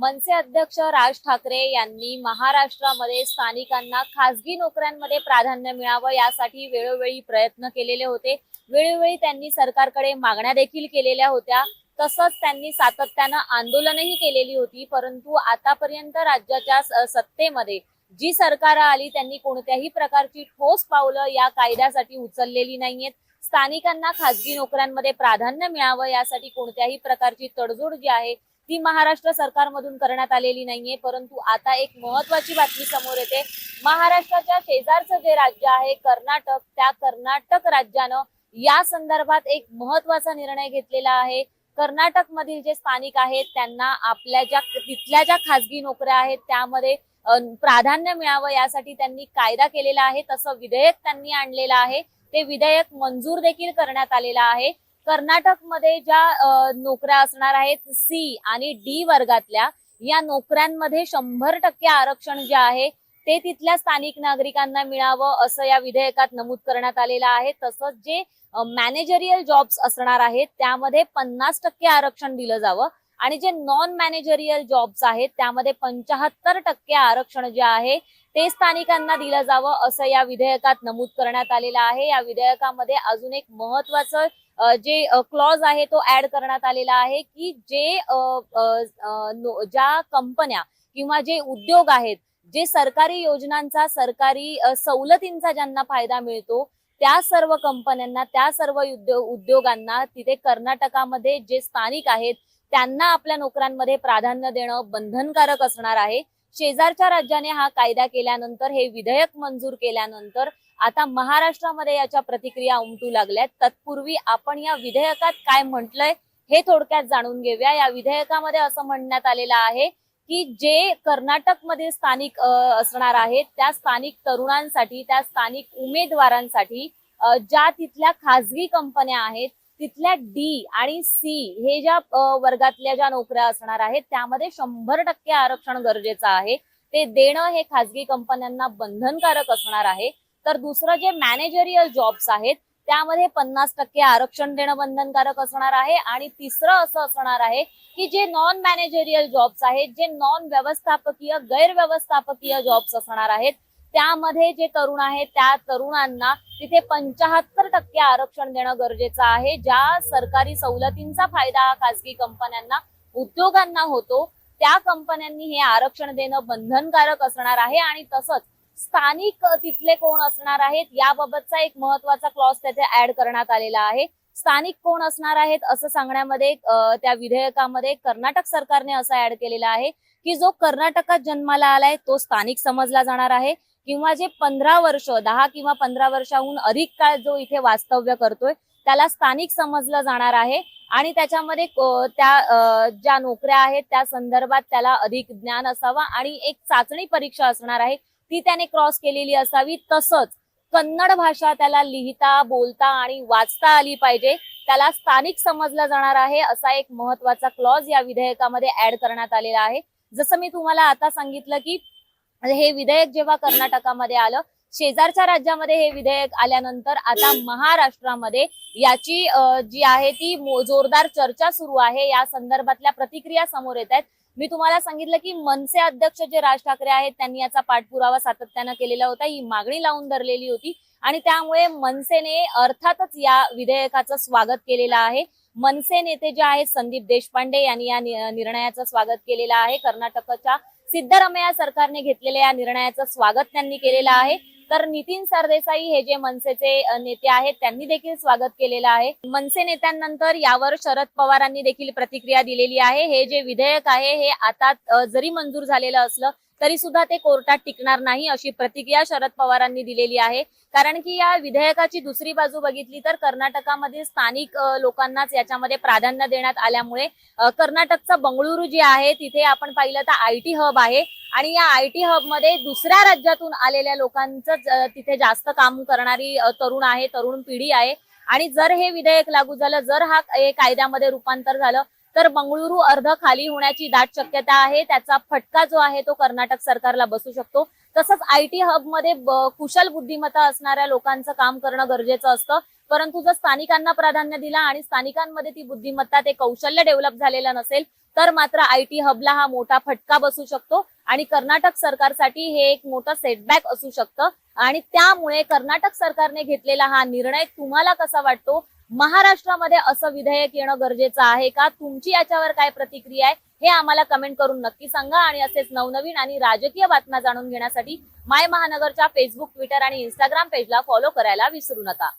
मनसे अध्यक्ष राज ठाकरे यांनी महाराष्ट्रामध्ये स्थानिकांना खासगी नोकऱ्यांमध्ये प्राधान्य मिळावं यासाठी वेळोवेळी प्रयत्न केलेले होते. वेळोवेळी त्यांनी सरकारकडे मागण्या देखील केलेल्या होत्या. तसंच त्यांनी सातत्यानं आंदोलनही केलेली होती. परंतु आतापर्यंत राज्याच्या स- सत्तेमध्ये जी सरकार आली त्यांनी कोणत्याही प्रकारची ठोस पावलं या कायद्यासाठी उचललेली नाहीयेत. स्थानिकांना खासगी नोकऱ्यांमध्ये प्राधान्य मिळावं यासाठी कोणत्याही प्रकारची तडजोड जी आहे ती महाराष्ट्र सरकारमधून करण्यात आलेली नाहीये परंतु आता एक महत्वाची बातमी समोर येते. महाराष्ट्राच्या शेजारचं जे राज्य आहे कर्नाटक त्या कर्नाटक राज्यानं या संदर्भात एक महत्त्वाचा निर्णय घेतलेला आहे. कर्नाटक मधील जे स्थानिक आहेत त्यांना आपल्या ज्या तिथल्या ज्या खासगी नोकऱ्या आहेत त्यामध्ये प्राधान्य मिळावं यासाठी त्यांनी कायदा केलेला आहे. तसं विधेयक त्यांनी आणलेलं आहे. ते विधेयक मंजूर देखील करण्यात आलेलं आहे. कर्नाटकमध्ये ज्या नोकऱ्या असणार आहेत सी आणि डी वर्गातल्या या नोकऱ्यांमध्ये शंभर टक्के आरक्षण जे आहे ते तिथल्या स्थानिक नागरिकांना मिळावं असं या विधेयकात नमूद करण्यात आलेलं आहे. तसंच जे मॅनेजरियल जॉब्स असणार आहेत त्यामध्ये पन्नास टक्के आरक्षण दिलं जावं आणि जे नॉन मॅनेजरियल जॉब्स आहेत त्यामध्ये पंचाहत्तर टक्के आरक्षण जे आहे ते स्थानिकांना दिलं जावं असं या विधेयकात नमूद करण्यात आलेलं आहे. या विधेयकामध्ये अजून एक महत्वाचं जे क्लॉज आहे तो ऍड करण्यात आलेला आहे की जे ज्या कंपन्या किंवा जे उद्योग आहेत जे सरकारी योजनांचा सरकारी सवलतींचा ज्यांना फायदा मिळतो त्या सर्व कंपन्यांना त्या सर्व उद्योग उद्योगांना तिथे कर्नाटकामध्ये जे स्थानिक आहेत त्यांना आपल्या नोकऱ्यांमध्ये प्राधान्य देणं बंधनकारक असणार आहे. शेजारच्या राज्याने हा कायदा केल्यानंतर हे विधेयक मंजूर केल्यानंतर आता महाराष्ट्रामध्ये याच्या प्रतिक्रिया उमटू लागल्यात. तत्पूर्वी आपण या विधेयकात काय म्हटलंय हे थोडक्यात जाणून घेऊया. या विधेयकामध्ये असं म्हणण्यात आलेलं आहे की जे कर्नाटकमध्ये स्थानिक असणार आहेत त्या स्थानिक तरुणांसाठी त्या स्थानिक उमेदवारांसाठी ज्या तिथल्या खासगी कंपन्या आहेत तिथल्या डी आणि सी हे ज्या वर्गातल्या ज्या नोकऱ्या असणार आहेत त्यामध्ये शंभर टक्के आरक्षण गरजेचं आहे. ते देणं हे खासगी कंपन्यांना बंधनकारक असणार आहे. तर दुसरं जे मॅनेजरियल जॉब्स आहेत त्यामध्ये पन्नास टक्के आरक्षण देणं बंधनकारक असणार आहे. आणि तिसरं असं असणार आहे की जे नॉन मॅनेजरियल जॉब्स आहेत जे नॉन व्यवस्थापकीय गैरव्यवस्थापकीय जॉब्स असणार आहेत त्यामध्ये जे तरुण आहेत त्या तरुणांना तिथे पंचाहत्तर टक्के आरक्षण देणं गरजेचं आहे. ज्या सरकारी सवलतींचा फायदा खासगी कंपन्यांना उद्योगांना होतो त्या कंपन्यांनी हे आरक्षण देणं बंधनकारक असणार आहे. आणि तसंच स्थानिक तिथले कोण असणार आहेत याबाबतचा एक महत्त्वाचा क्लॉज त्याचे ऍड करण्यात आलेला आहे. स्थानिक कोण असणार आहेत असं सांगण्यामध्ये त्या विधेयकामध्ये कर्नाटक सरकारने असं ऍड केलेलं आहे की जो कर्नाटकात जन्माला आलाय तो स्थानिक समजला जाणार आहे किंवा जे पंधरा वर्ष दहा किंवा पंधरा वर्षाहून अधिक काळ जो इथे वास्तव्य करतोय त्याला स्थानिक समजलं जाणार आहे आणि त्याच्यामध्ये त्या ज्या नोकऱ्या आहेत त्या संदर्भात त्याला अधिक ज्ञान असावा आणि एक चाचणी परीक्षा असणार आहे ती त्याने क्रॉस केलेली असावी. तसंच कन्नड भाषा त्याला लिहिता बोलता आणि वाचता आली पाहिजे. त्याला स्थानिक समजलं जाणार आहे असा एक महत्त्वाचा क्लॉज या विधेयकामध्ये ऍड करण्यात आलेला आहे. जसं मी तुम्हाला आता सांगितलं की हे विधेयक जेव्हा कर्नाटकामध्ये आलं शेजारच्या राज्यामध्ये हे विधेयक आल्यानंतर आता महाराष्ट्रामध्ये याची जी आहे ती जोरदार चर्चा सुरू आहे. या संदर्भातल्या प्रतिक्रिया समोर येत आहेत. मी तुम्हाला सांगितलं की मनसे अध्यक्ष जे राज ठाकरे आहेत त्यांनी याचा पाठपुरावा सातत्यानं केलेला होता. ही मागणी लावून धरलेली होती. आणि त्यामुळे मनसेने अर्थातच या विधेयकाचं स्वागत केलेलं आहे. मनसे नेते जे आहेत संदीप देशपांडे यांनी या निर्णयाचं स्वागत केलेलं आहे. कर्नाटकच्या सिद्धरामय्या सरकारने घेतलेल्या या निर्णयाचं स्वागत त्यांनी केलेलं आहे. तर नितीन सरदेसाई हे जे मनसेचे नेते आहेत त्यांनी देखील स्वागत केलेलं आहे. मनसे नेत्यांनंतर यावर शरद पवारांनी देखील प्रतिक्रिया दिलेली आहे. हे जे विधेयक आहे हे आता जरी मंजूर झालेलं असलं तरी सुद्धा ते कोर्टात टिकणार नाही अशी प्रतिक्रिया शरद पवारांनी दिलेली आहे. कारण की या विधेयकाची दुसरी बाजू बघितली तर कर्नाटकामधील स्थानिक लोकांनाच याच्यामध्ये प्राधान्य देण्यात आल्यामुळे कर्नाटकचं बंगळुरू जे आहे तिथे आपण पाहिलं तर आय टी हब आहे. आणि या आय टी हबमध्ये दुसऱ्या राज्यातून आलेल्या लोकांचं तिथे जास्त काम करणारी तरुण आहे तरुण पिढी आहे. आणि जर हे विधेयक लागू झालं जर हा कायद्यामध्ये रूपांतर झालं तर बंगळुरू अर्ध खाली होण्याची दाट शक्यता आहे. त्याचा फटका जो आहे तो कर्नाटक सरकारला बसू शकतो. तसंच आय टी हबमध्ये कुशल बुद्धिमत्ता असणाऱ्या लोकांचं काम करणं गरजेचं असतं. परंतु जर स्थानिकांना प्राधान्य दिला आणि स्थानिकांमध्ये ती बुद्धिमत्ता ते कौशल्य डेव्हलप झालेलं नसेल तर मात्र आय टी हबला हा मोठा फटका बसू शकतो. आणि कर्नाटक सरकारसाठी हे एक मोठं सेटबॅक असू शकतं. आणि त्यामुळे कर्नाटक सरकारने घेतलेला हा निर्णय तुम्हाला कसा वाटतो? महाराष्ट्रामध्ये असं विधेयक येणं गरजेचं आहे का? तुमची याच्यावर काय प्रतिक्रिया आहे? हे आम्हाला कमेंट करून नक्की सांगा आणि असेच नवनवीन आणि राजकीय बातम्या जाणून घेण्यासाठी माय महानगरच्या फेसबुक ट्विटर आणि इंस्टाग्राम पेजला फॉलो करायला विसरू नका.